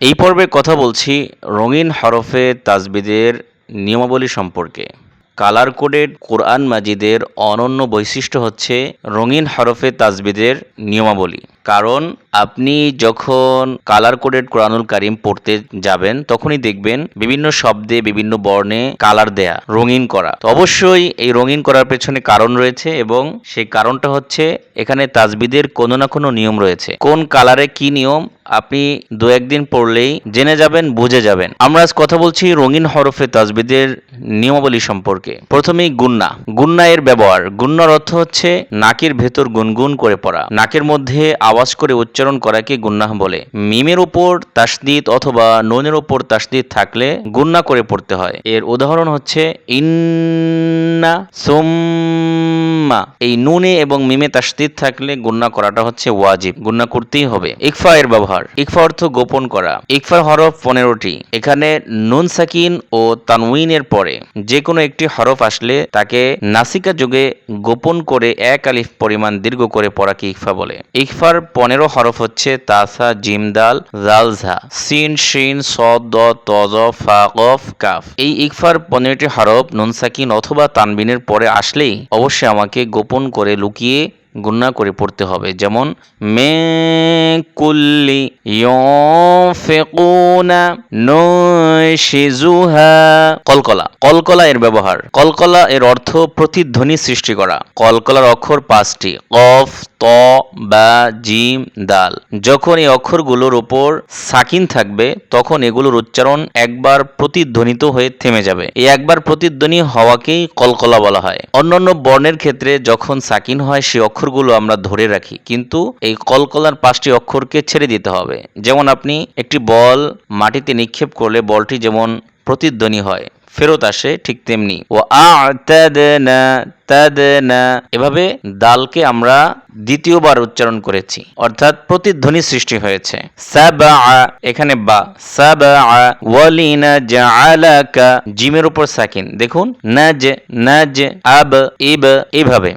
এই পর্বে কথা বলছি রঙিন হরফে তাজবিদের নিয়মাবলী সম্পর্কে। কালার কোডেড কোরআন মাজিদের অনন্য বৈশিষ্ট্য হচ্ছে রঙিন হরফে তাজবিদের নিয়মাবলী। কারণ আপনি যখন কালার কোডেড কোরআনুল কারিম পড়তে যাবেন, তখনই দেখবেন বিভিন্ন শব্দে, বিভিন্ন বর্ণে কালার দেয়া, রঙিন করা। তো অবশ্যই এই রঙিন করার পেছনে কারণ রয়েছে এবং সেই কারণটা হচ্ছে এখানে তাজবিদের কোনো না কোনো নিয়ম রয়েছে। কোন কালারে কি নিয়ম, আপনি দু একদিন পড়লেই জেনে যাবেন, বুঝে যাবেন। আমরা আজ কথা বলছি রঙিন হরফে তাজবিদের নিয়মাবলী সম্পর্কে। প্রথমেই গুন্না। গুন্না এর ব্যবহার। গুন্নার অর্থ হচ্ছে নাকের ভেতর গুনগুন করে পড়া। নাকের মধ্যে আওয়াজ করে উচ্চারণ করাকে গুন্নাহ বলে। মিমের উপর তাসদিদ অথবা নুনের উপর তাসদিদ থাকলে গুন্না করে পড়তে হয়। এর উদাহরণ হচ্ছে, ইন্না সোম্মা। এই নুনে এবং মিমে তাসদিদ থাকলে গুন্না করাটা হচ্ছে ওয়াজিব। গুন্না করতেই হবে। ইকফা এর ব্যবহার। ইকফা অর্থ গোপন করা। ইকফার হরফ পনেরোটি। এখানে নুন সাকিন ও তানউইনের পরে যে কোনো একটি হরফ আসলে তাকে নাসিকা যুগে গোপন করে এক আলিফ পরিমাণ দীর্ঘ করে পড়াকে ইকফা বলে। ইকফার পনেরো হরফ হচ্ছে তাসা জিমদাল জালঝা। সিন, শিন স দ তজ ফা, কফ, কাফ। এই ইকফার পনেরোটি হরফ নুনসাকিন অথবা তানবিনের পরে আসলেই অবশ্যই আমাকে গোপন করে লুকিয়ে গুন্না করে পড়তে হবে। যেমন, মে কুল্লি ইয়ফিকুনা নুশিজুহা। কলকলা। কলকলা এর ব্যবহার। কলকলা এর অর্থ প্রতিধ্বনি সৃষ্টি করা। কলকলার অক্ষর পাঁচটি। কফ, ত, বা, জিম, দাল। যখন এই অক্ষরগুলোর উপর সাকিন থাকবে, তখন এগুলোর উচ্চারণ একবার প্রতিধ্বনিত হয়ে থেমে যাবে। এই একবার প্রতিধ্বনি হওয়াকেই কলকলা বলা হয়। অন্যান্য বর্ণের ক্ষেত্রে যখন সাকিন হয় সেই অক্ষরগুলো আমরা ধরে রাখি, কিন্তু এই কলকলার পাঁচটি অক্ষরকে ছেড়ে দিতে হবে। যেমন আপনি একটি বল মাটিতে নিক্ষেপ করলে বলটি যেমন প্রতিধ্বনি হয়, ফেরত আসে ঠিক তেমনি। ও এভাবে দালকে আমরা দ্বিতীয়বার উচ্চারণ করেছি, অর্থাৎ প্রতিধ্বনি সৃষ্টি হয়েছে। এখানে বা জিমের উপর সাকিন, দেখুন, নাজ নাজ, আব, ইব এইভাবে